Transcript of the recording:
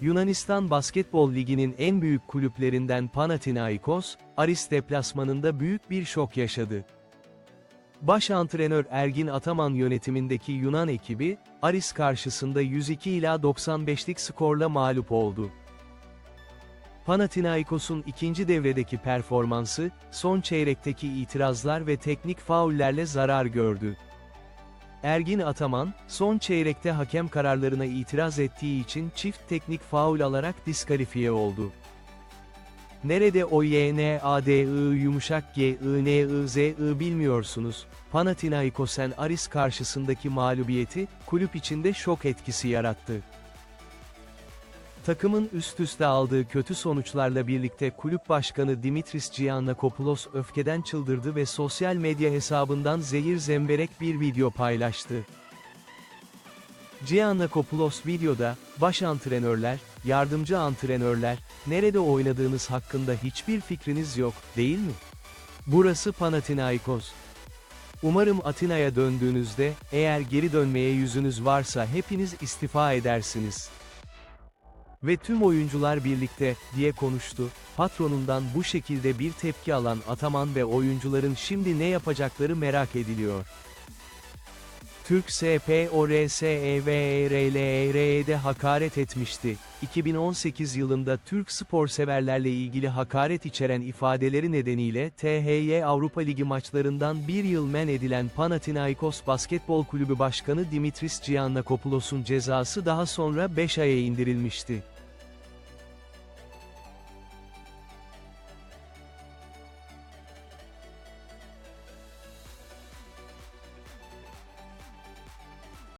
Yunanistan Basketbol Ligi'nin en büyük kulüplerinden Panathinaikos, Aris deplasmanında büyük bir şok yaşadı. Baş antrenör Ergin Ataman yönetimindeki Yunan ekibi, Aris karşısında 102 ila 95'lik skorla mağlup oldu. Panathinaikos'un ikinci devredeki performansı, son çeyrekteki itirazlar ve teknik faullerle zarar gördü. Ergin Ataman, son çeyrekte hakem kararlarına itiraz ettiği için çift teknik faul alarak diskalifiye oldu. Nerede o Y, N, A, D, I, yumuşak G, I, N, I, Z, I bilmiyorsunuz, Panathinaikosen Aris karşısındaki mağlubiyeti, kulüp içinde şok etkisi yarattı. Takımın üst üste aldığı kötü sonuçlarla birlikte kulüp başkanı Dimitris Giannakopoulos öfkeden çıldırdı ve sosyal medya hesabından zehir zemberek bir video paylaştı. Giannakopoulos videoda, baş antrenörler, yardımcı antrenörler, nerede oynadığınız hakkında hiçbir fikriniz yok, değil mi? Burası Panathinaikos. Umarım Atina'ya döndüğünüzde, eğer geri dönmeye yüzünüz varsa hepiniz istifa edersiniz. Ve tüm oyuncular birlikte, diye konuştu, patronundan bu şekilde bir tepki alan Ataman ve oyuncuların şimdi ne yapacakları merak ediliyor. Türk SPORSEVERLER'de hakaret etmişti. 2018 yılında Türk spor severlerle ilgili hakaret içeren ifadeleri nedeniyle THY Avrupa Ligi maçlarından bir yıl men edilen Panathinaikos Basketbol Kulübü Başkanı Dimitris Giannakopoulos'un cezası daha sonra 5 aya indirilmişti.